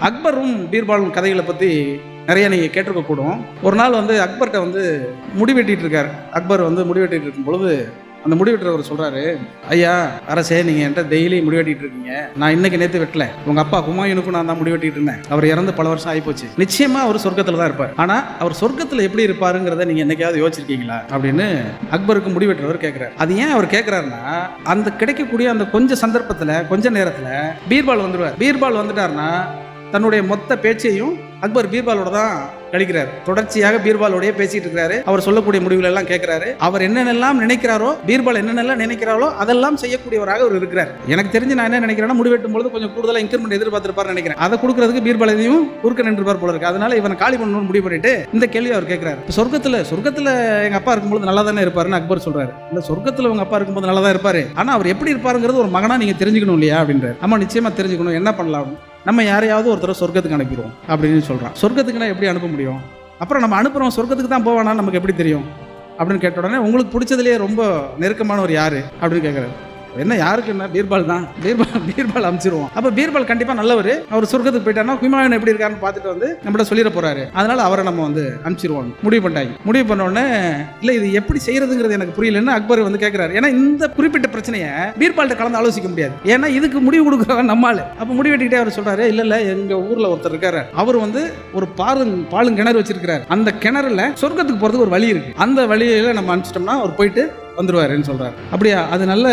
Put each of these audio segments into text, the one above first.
அக்பரும் பீர்பாலும் கதைகளை பற்றி நிறைய நீங்கள் கேட்டிருக்க கூடும் ஒரு நாள் வந்து அக்பர்கிட்ட வந்து முடி வெட்டிட்டு அக்பர் வந்து முடி வெட்டிட்டு இருக்கும் பொழுது அந்த முடி வெட்டுறவர் சொல்கிறாரு ஐயா அரசே நீங்கள் என்கிட்ட டெய்லி முடி வெட்டிட்டு இருக்கீங்க. நான் இன்னைக்கு நேற்று வெட்டல. உங்கள் அப்பா குமாயூனுக்கும் நான் தான் முடி வெட்டிட்டு இருந்தேன். அவர் இறந்து பல வருஷம் ஆயிப்போச்சு. நிச்சயமாக அவர் சொர்க்கத்தில் தான் இருப்பார். ஆனால் அவர் சொர்க்கத்தில் எப்படி இருப்பாருங்கிறத நீங்கள் என்னைக்காவது யோசிச்சிருக்கீங்களா? அப்படின்னு அக்பருக்கு முடி வெட்டுறவர் கேட்கிறார் அது ஏன் அவர் கேட்குறாருன்னா அந்த கிடைக்கக்கூடிய அந்த கொஞ்சம் சந்தர்ப்பத்தில் கொஞ்ச நேரத்தில் பீர்பால் வந்துடுவார் பீர்பால் வந்துட்டாருன்னா தன்னுடைய மொத்த பேச்சையும் அக்பர் பீர்பாலோட தான் கழிக்கிறார். தொடர்ச்சியாக பீர்பாலோடய பேசிட்டு இருக்கிறாரு அவர் சொல்லக்கூடிய முடிவுகள் எல்லாம் கேட்கிறாரு அவர் என்னென்னலாம் நினைக்கிறாரோ பீர்பால் என்னென்னலாம் நினைக்கிறாரோ அதெல்லாம் செய்யக்கூடியவராக அவர் இருக்கிறார். எனக்கு தெரிஞ்சு நான் என்ன நினைக்கிறேன்னா முடிவெட்டும் பொழுது கொஞ்சம் கூடுதலாக இன்க்ரிமெண்ட் எதிர்பார்த்திருப்பாரு நினைக்கிறேன். அதை கொடுக்கறதுக்கு பீர்பால் எதையும் குறுக்க நின்றுப்பார் போல இருக்கு. அதனால இவனை காலி பண்ணணும்னு முடிவு பண்ணிட்டு இந்த கேள்வி அவர் கேட்கிறாரு சொர்க்கத்தில் சொர்க்கத்தில் எங்கள் எங்க அப்பா இருக்கும்போது நல்லா தானே இருப்பாருன்னு அக்பர் சொல்றாரு. இந்த சொர்க்கத்தில் உங்க அப்பா இருக்கும்போது நல்லா தான் இருப்பாரு. ஆனா அவர் எப்படி இருப்பாருங்கிறது ஒரு மகனா நீங்க தெரிஞ்சுக்கணும் இல்லையா அப்படின்றாரு. ஆமா நிச்சயமா தெரிஞ்சுக்கணும். என்ன பண்ணலாம்? நம்ம யாரையாவது ஒருத்தர் சொர்க்கத்துக்கு அனுப்பிடுவோம் அப்படின்னு சொல்கிறான் சொர்க்கத்துக்குனா எப்படி அனுப்ப முடியும்? அப்புறம் நம்ம அனுப்புகிறோம் சொர்க்கத்துக்கு தான் போவானா? நமக்கு எப்படி தெரியும்? அப்படின்னு கேட்ட உடனே உங்களுக்கு பிடிச்சதுலேயே ரொம்ப நெருக்கமான ஒரு யார்? அப்படின்னு கேட்குறாரு என்ன யாருக்கு என்ன? பீர்பால் தான். பீர்பால் பீர்பால் அமைச்சிருவோம் அப்போ பீர்பால் கண்டிப்பாக நல்லவர். அவர் சொர்க்கத்துக்கு போயிட்டாருன்னா ஹுமாயூன் எப்படி இருக்காருன்னு பார்த்துட்டு வந்து நம்மள்ட்ட சொல்லிட போறாரு. அதனால அவரை நம்ம வந்து அனுப்பிச்சிருவோம் முடிவு பண்ணிட்டாங்க. முடிவு பண்ண உடனே இல்லை இது எப்படி செய்யறதுங்கிறது எனக்கு புரியலன்னு அக்பர் வந்து கேட்குறாரு ஏன்னா இந்த குறிப்பிட்ட பிரச்சனையை பீர்பால்கிட்ட கலந்து ஆலோசிக்க முடியாது. ஏன்னா இதுக்கு முடிவு கொடுக்குறவன் நம்மால் அப்போ முடிவு வெட்டிக்கிட்டே அவர் சொல்றாரு இல்லை இல்லை எங்கள் ஊரில் ஒருத்தர் இருக்காரு. அவர் வந்து ஒரு பாலும் பாலும் கிணறு வச்சிருக்கிறார். அந்த கிணறுல சொர்க்கத்துக்கு போகிறதுக்கு ஒரு வழி இருக்கு. அந்த வழியில நம்ம அனுப்பிச்சிட்டோம்னா அவர் போயிட்டு வந்துடுவாருன்னு சொல்கிறார் அப்படியா அது நல்ல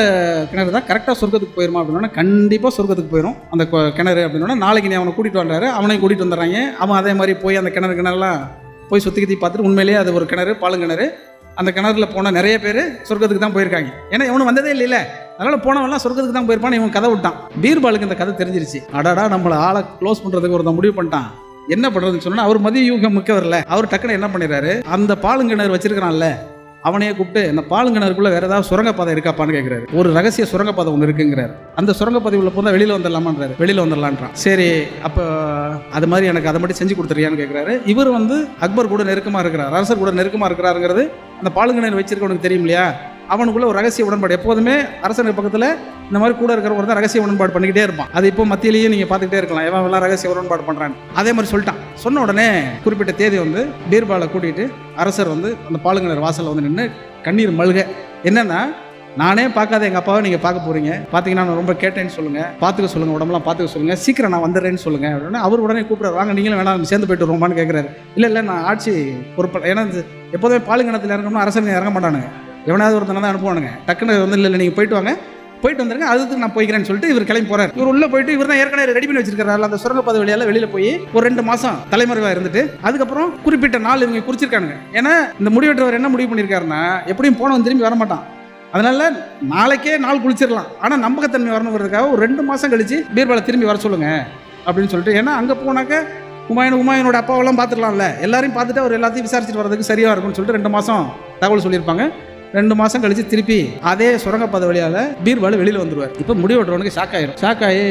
கிணறு தான். கரெக்டாக சொர்க்கத்துக்கு போயிருமா அப்படின்னா கண்டிப்பாக சொர்க்கத்துக்கு போயிடும் அந்த கிணறு அப்படின்னா நாளைக்கு நீ அவனை கூட்டிகிட்டு வர்றாரு. அவனையும் கூட்டிகிட்டு வந்துடுறாங்க. அவன் அதே மாதிரி போய் அந்த கிணறு கிணறுலாம் போய் சுற்றி கத்தி பார்த்துட்டு உண்மையிலேயே அது ஒரு கிணறு பாலுங்கிணறு அந்த கிணறுல போன நிறைய பேர் சொர்க்கத்துக்கு தான் போயிருக்காங்க. ஏன்னா இவனு வந்ததே இல்லைல்ல அதனால போனவன்லாம் சொர்க்கத்துக்கு தான் போயிருப்பான் இவன் கதை விட்டான். பீர்பாலுக்கு இந்த கதை தெரிஞ்சிருச்சு. அடாடா நம்மளை ஆளை க்ளோஸ் பண்ணுறதுக்கு ஒருத்தன் முடிவு பண்ணிட்டான். என்ன பண்ணுறதுன்னு சொன்னால் அவர் மதிய யூகம் மிக்கவர்ல. அவர் டக்குன்னு என்ன பண்ணிடுறாரு? அந்த பாலுங்கிணறு வச்சிருக்கிறான்ல. அவனையே கூப்பிட்டு இந்த பாலுங்கிணறுக்குள்ளே வேறு ஏதாவது சுரங்கப்பாதை இருக்காப்பான்னு கேட்குறாரு ஒரு ரகசிய சுரங்கப்பாதை ஒன்று இருக்குங்கிறாரு. அந்த சுரங்கப்பாதை உள்ள போதா வெளியில் வந்துடலாமான்றாரு. வெளியில் வந்துடலான்றான். சரி அப்போ அது மாதிரி எனக்கு அதை மட்டும் செஞ்சு கொடுத்துறியான்னு கேட்குறாரு இவர் வந்து அக்பர் கூட நெருக்கமாக இருக்கிறார் அரசர் கூட நெருக்கமாக இருக்கிறாருங்கிறது அந்த பாலுங்கிணறு வச்சிருக்கவனுக்கு தெரியும் இல்லையா? அவனுக்குள்ள ஒரு ரகசிய உடன்பாடு. எப்போதுமே அரசனுக்கு பக்கத்தில் இந்த மாதிரி கூட இருக்கிறவங்க தான் ரகசிய உடன்பாடு பண்ணிக்கிட்டே இருப்பான். அது இப்போ மத்தியிலேயே நீங்க பார்த்துக்கிட்டே இருக்கலாம். எவன் எல்லாம் ரகசிய உடன்பாடு பண்றான் அதே மாதிரி சொல்லிட்டான். சொன்ன உடனே குறிப்பிட்ட தேதி வந்து பீர்பாலை கூட்டிட்டு அரசர் வந்து அந்த பாலுங்கனர் வாசலில் வந்து நின்று கண்ணீர் மல்க. என்னன்னா நானே பார்க்காத எங்க அப்பாவை நீங்க பார்க்க போறீங்க. பாத்தீங்கன்னா நான் ரொம்ப கேட்டேன்னு சொல்லுங்க. பாத்துக்க சொல்லுங்க. உடம்பெல்லாம் பாத்துக்க சொல்லுங்க. சீக்கிரம் நான் வந்துடுறேன்னு சொல்லுங்க. உடனே அவர் உடனே கூப்பிடுறாரு. வாங்க நீங்களும் வேணாம் சேர்ந்து போயிட்டு வருவான்னு கேட்கிறாரு இல்ல இல்ல நான் ஆட்சி பொறுப்பு ஏன்னா எப்போதுமே பாலுங்கணத்தில் இறங்கணும்னா அரசன் இறங்க மாட்டானுங்க. எவனாவது ஒருத்தனை தான் அனுப்புவானுங்க. டக்குன்னு வந்து இல்லை இல்லை நீங்கள் போயிட்டு வாங்க. போயிட்டு வந்துருங்க. அதுக்கு நான் போய்க்கிறேன்னு சொல்லிட்டு இவர் கிளம்பி போறாரு. இவர் உள்ள போயிட்டு இவர் தான் ஏற்கனவே ரெடி பண்ணி வச்சிருக்காரு அந்த சுரங்கப்பாதை வழியால வெளியில போய் ஒரு ரெண்டு மாசம் தலைமறைவா இருந்துட்டு அதுக்கப்புறம் குறிப்பிட்ட நாள் இவங்க குறிச்சிருக்கானுங்க. ஏன்னா இந்த முடிவெற்றவர் என்ன முடிவு பண்ணியிருக்காருன்னா எப்படியும் போனவன் திரும்பி வர மாட்டான் அதனால நாளைக்கே நாள் குளிச்சிடலாம். ஆனா நம்பகத்தன்மை வரணுங்கிறதுக்காக ஒரு ரெண்டு மாசம் கழிச்சு பீர்பாலை திரும்பி வர சொல்லுங்க. அப்படின்னு சொல்லிட்டு ஏன்னா அங்க போனாக்க உமாயன் உமாயனோட அப்பாவெல்லாம் பார்த்துக்கலாம்ல. எல்லாரையும் பார்த்துட்டு அவர் எல்லாத்தையும் விசாரிச்சுட்டு வரதுக்கு சரியா இருக்கும்னு சொல்லிட்டு ரெண்டு மாசம் தகவல் சொல்லியிருப்பாங்க. ரெண்டு மாசம் கழிச்சு திருப்பி அதே சுரங்கப்பாதை வழியால பீர்பால் வெளியில வந்துருவார். இப்போ முடிவெட்டுறவனுக்கு ஷாக் ஆயிரும். ஷாக் ஆகி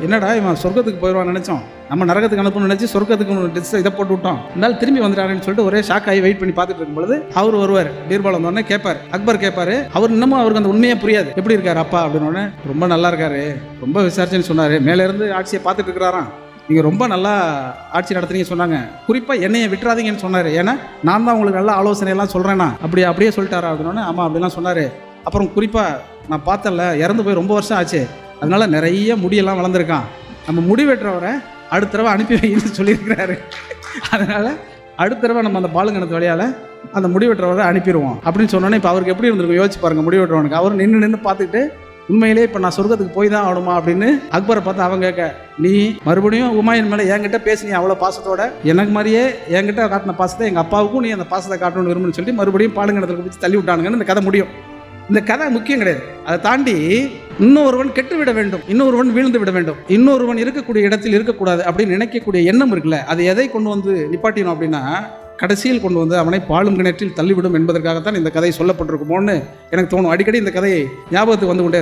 என்னடா இவன் சொர்க்கத்துக்கு போயிடுவான் நினைச்சோம். நம்ம நரகத்துக்கு அனுப்பணும்னு நினைச்சு சொர்க்கத்துக்கு டிஸ் இதை போட்டு விட்டோம். இருந்தாலும் திரும்பி வந்துட்டாருன்னு சொல்லிட்டு ஒரே ஷாக் ஆகி வெயிட் பண்ணி பார்த்துட்டு இருக்கும்போது அவர் வருவார். பீர்பால் வந்தோடனே கேட்பார். அக்பர் கேட்பாரு அவர் இன்னமும் அவருக்கு அந்த உண்மையே புரியாது. எப்படி இருக்காரு அப்பா? அப்படின்னு உடனே ரொம்ப நல்லா இருக்காரு. ரொம்ப விசாரிச்சுன்னு சொன்னாரு. மேலே இருந்து ஆட்சியை பார்த்துட்டு இருக்கிறாராம். நீங்கள் ரொம்ப நல்லா ஆட்சி நடத்துறீங்க சொன்னாங்க. குறிப்பாக என்னையை விட்டுறாதீங்கன்னு சொன்னார். ஏன்னா நான் தான் உங்களுக்கு நல்ல ஆலோசனை எல்லாம் அப்படி அப்படியே சொல்லிட்டாரா அப்படின்னு ஆமாம் அப்படிலாம் சொன்னார். அப்புறம் குறிப்பாக நான் பார்த்தல இறந்து போய் ரொம்ப வருஷம் ஆச்சு. அதனால் நிறைய முடியெல்லாம் வளர்ந்துருக்கான். நம்ம முடி வெட்டுறவரை அடுத்த தடவை அனுப்பி வைன்னு சொல்லியிருக்கிறாரு. அதனால் அடுத்த தடவை நம்ம அந்த பாலுங்கணத்து வழியால் அந்த முடி வெட்டுறவரை அனுப்பிடுவோம் அப்படின்னு சொன்னோன்னே இப்போ அவருக்கு எப்படி இருந்திருக்கும்? யோசிச்சு பாருங்கள் முடி வெட்டுறவனுக்கு. அவர் நின்று நின்று பார்த்துக்கிட்டு உண்மையிலே இப்போ நான் சொர்க்கத்துக்கு போய் தான் ஆகணுமா அப்படின்னு அக்பரை பார்த்து அவன் கேட்க நீ மறுபடியும் உமாயின் மேலே என்கிட்ட பேசி நீ அவ்வளோ பாசத்தோட எனக்கு மாதிரியே என்கிட்ட காட்டின பாசத்தை எங்கள் அப்பாவுக்கும் நீ அந்த பாசத்தை காட்டணும்னு விரும்புன்னு சொல்லி மறுபடியும் பாலுங்கணத்தில் பிடிச்சி தள்ளி விட்டானுங்கன்னு இந்த கதை முடியும். இந்த கதை முக்கியம் கிடையாது. அதை தாண்டி இன்னொருவன் கெட்டு விட வேண்டும் இன்னொருவன் வீழ்ந்து விட வேண்டும் இன்னொருவன் இருக்கக்கூடிய இடத்தில் இருக்கக்கூடாது அப்படின்னு நினைக்கக்கூடிய எண்ணம் இருக்குல்ல அது எதை கொண்டு வந்து நிப்பாட்டினோம் அப்படின்னா கடைசியில் கொண்டு வந்து அவனை பாலும் கிணற்றில் தள்ளிவிடும் என்பதற்காகத்தான் இந்த கதை சொல்லப்பட்டிருக்குமோன்னு எனக்கு தோணும். அடிக்கடி இந்த கதை ஞாபகத்துக்கு வந்து கொண்டே